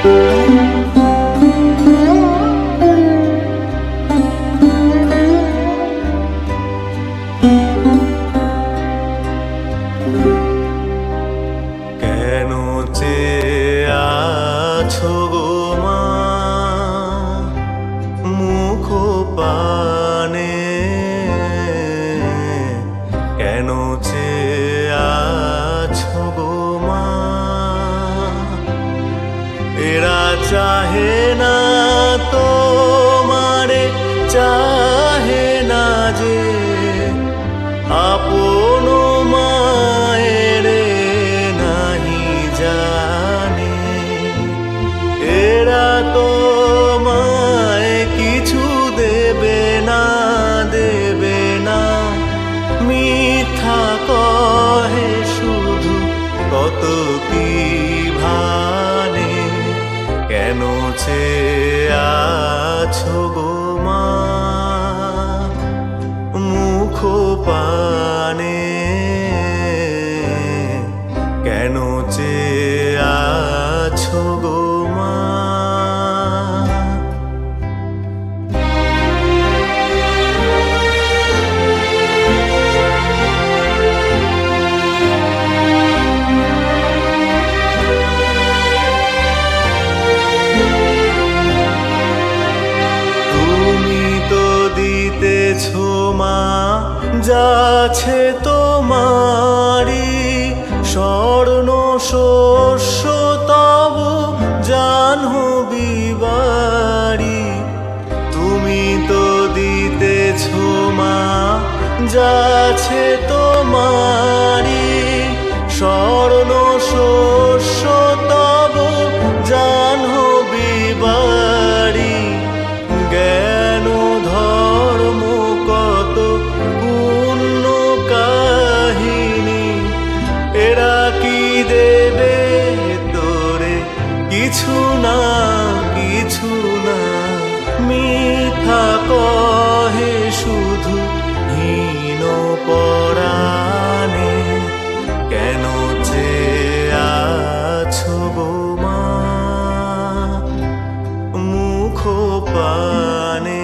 কেন চে আছো গো পানে। কেন চে এরা চাহে না তোমারে, চাহে না যে আপন মায়ের নাহি জানে। এরা তোমায় কিছু দেবে না দেবে না। মিথ্যা কহে শুধু কত কি চেয়ে আছো গো মা। মা যাছে তোমারি স্বর্ণ শস্য তব জাহ্নবী বাড়ি। তুমি তো দিতেছ মা যাছে তোমারি। কিছু না কিছু না। মিথ্যা কহে শুধু হীন পরাণে। কেন যে আছো বোমা মুখ পানে